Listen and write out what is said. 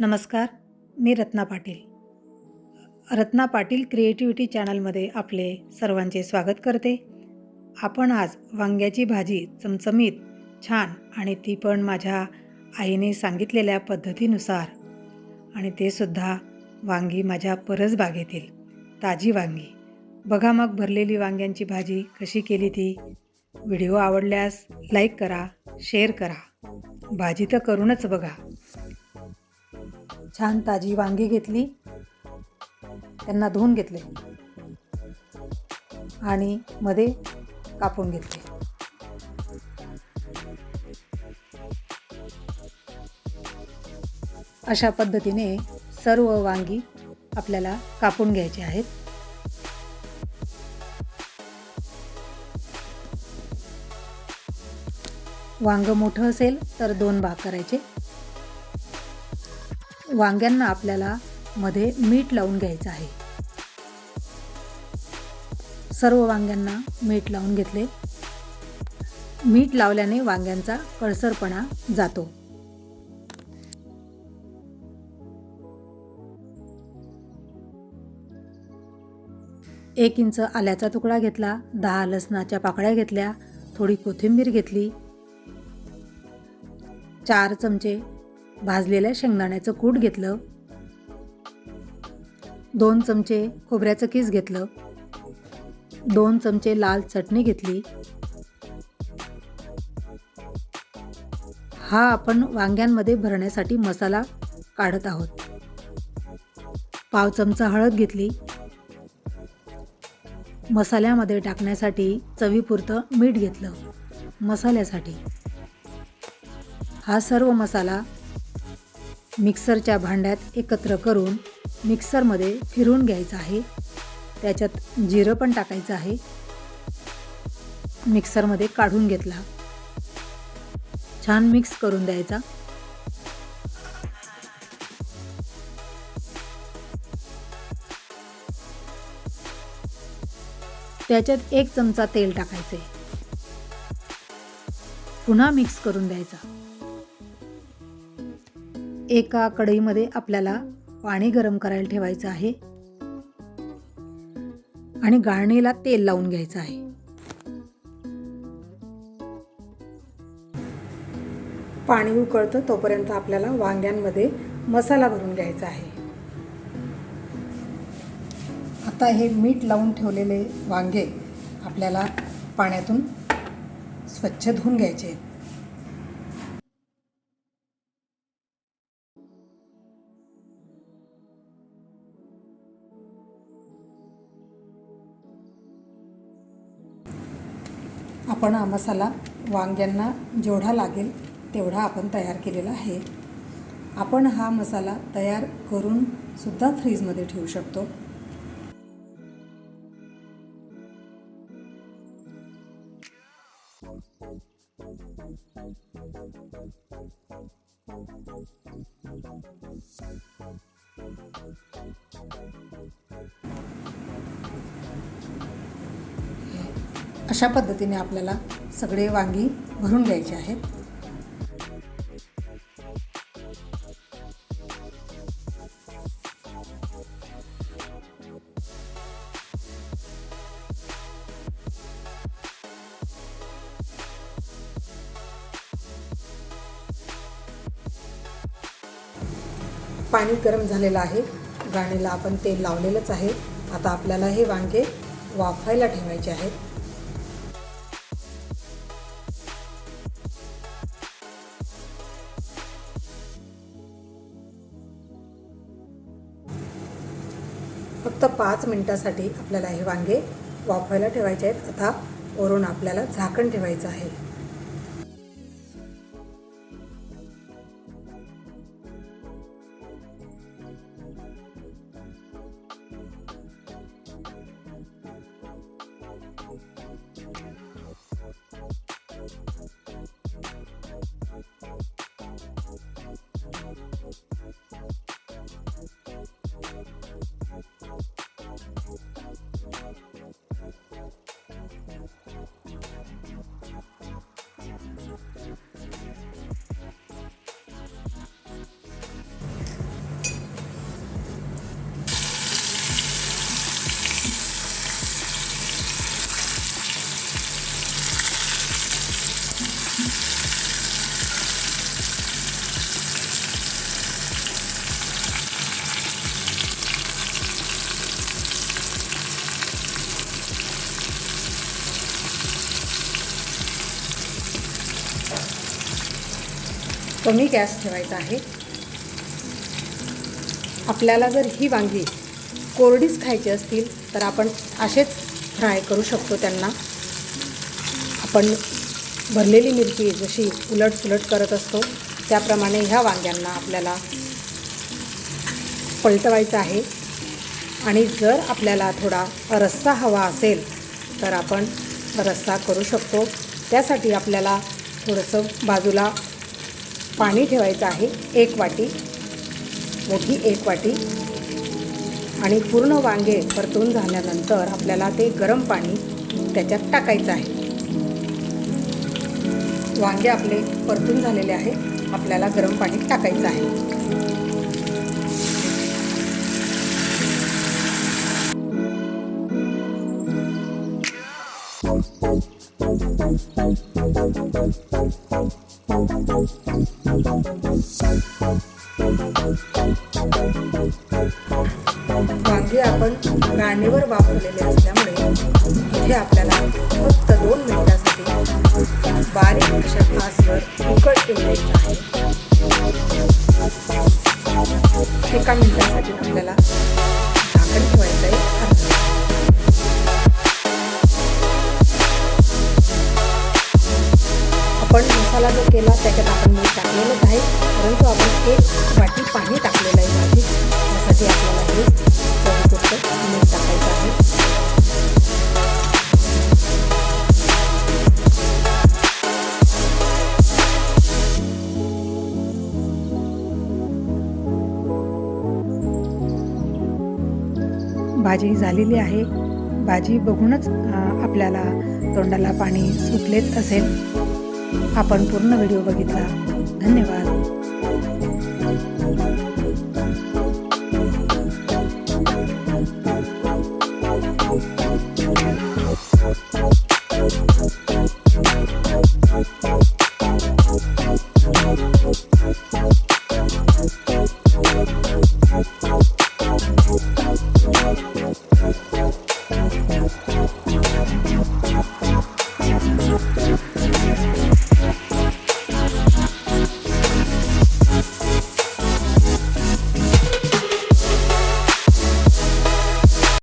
नमस्कार मी रत्ना पाटील. रत्ना पाटील क्रिएटिव्हिटी चॅनलमध्ये आपले सर्वांचे स्वागत करते. आपण आज वांग्याची भाजी चमचमीत छान आणि ती पण माझ्या आईने सांगितलेल्या पद्धतीनुसार. आणि ते सुद्धा वांगी माझ्या परसबागेतील ताजी वांगी. बघा मग भरलेली वांग्यांची भाजी कशी केली ती. व्हिडिओ आवडल्यास लाईक करा शेअर करा. भाजी तर करूनच बघा. छान ताजी वांगी घेतली. त्यांना धुवून घेतले. आणि मध्ये कापून घेतले. अशा पद्धतीने सर्व वांगी आपल्याला कापून घ्यायचे आहेत. वांग मोठं असेल तर दोन भाग करायचे. वांग्यांना आपल्याला मध्ये मीठ लावून घ्यायचं आहे. सर्व वांग्यांना मीठ लावून घेतले. मीठ लावल्याने वांग्यांचा कळसरपणा जातो. एक इंच आल्याचा तुकडा घेतला दहा लसणाच्या पाकळ्या घेतल्या थोडी कोथिंबीर घेतली चार चमचे भाजलेल्या शेंगदाण्याचं कूट घेतलं. दोन चमचे खोबऱ्याचं किस घेतलं. दोन चमचे लाल चटणी घेतली. हा आपण वांग्यांमध्ये भरण्यासाठी मसाला काढत आहोत. पाव चमचा हळद घेतली. मसाल्यामध्ये टाकण्यासाठी चवीपुरतं मीठ घेतलं. मसाल्यासाठी हा सर्व मसाला मिक्सरच्या भांड्यात एकत्र करून मिक्सरमध्ये फिरवून घ्यायचं आहे. त्याच्यात जिरं पण टाकायचं आहे. मिक्सरमध्ये काढून घेतला. छान मिक्स करून द्यायचा. त्याच्यात एक चमचा तेल टाकायचे पुन्हा मिक्स करून द्यायचा. एका कढईमध्ये आपल्याला पाणी गरम करायला ठेवायचं आहे. आणि गाळणीला तेल लावून घ्यायचं आहे. पाणी उकळतं तोपर्यंत आपल्याला वांग्यांमध्ये मसाला भरून घ्यायचा आहे. आता हे मीठ लावून ठेवलेले वांगे आपल्याला पाण्यातून स्वच्छ धुवून घ्यायचे आहेत. आपण हा मसाला वांग्यांना जेवढा लागेल तेवढा आपण तयार केलेला आहे. आपण हा मसाला तयार करून सुद्धा फ्रीजमध्ये ठेवू शकतो. अशा पद्धतीने आपल्याला सगळे वांगी भरून घ्यायचे आहेत. पाणी गरम झालेलं आहे. गाणीला आपण तेल लावलेलंच आहे. आता आपल्याला हे वांगे वाफायला ठेवायचे आहेत. फक्त पाच मिनटासाठी आपल्याला हे वांगे वाफवायला ठेवायचे आहेत. आता वरून आपल्याला झाकण ठेवायचं आहे. कमी गॅस ठेवायचा आहे. आपल्याला जर ही वांगी कोरडीच खायची असतील तर आपण असेच फ्राय करू शकतो त्यांना. आपण भरलेली मिरची जशी उलट सुलट करत असतो त्याप्रमाणे ह्या वांग्यांना आपल्याला पलटवायचं आहे. आणि जर आपल्याला थोडा रस्सा हवा असेल तर आपण रस्सा करू शकतो. त्यासाठी आपल्याला थोडंसं बाजूला पाणी ठेवायचं आहे एक वाटी मोठी एक वाटी. आणि पूर्ण वांगे परतून झाल्यानंतर आपल्याला ते गरम पाणी त्याच्यात टाकायचं आहे. वांगे आपले परतून झालेले आहे आपल्याला गरम पाणी टाकायचं आहे. वांगे आपण गाळणीवर वापरलेले असल्यामुळे इथे आपल्याला फक्त दोन मिनिटासाठी बारीक अशा गॅसवर उकळ ठेवायचं आहे. एका मिनिटासाठी आपल्याला झाकण ठेवायचं आहे. मसाला जो केला त्याच्यात आपण मीठ टाकलेलंच आहे. परंतु आपण एक वाटी पाणी टाकलेलं आहे भाजी त्यासाठी आपल्याला हे चवीपुरतं मीठ टाकायचं आहे. भाजी झालेली आहे. भाजी बघूनच आपल्याला तोंडाला पाणी सुटलेच असेल. आपण पूर्ण व्हिडिओ बघितला. धन्यवाद.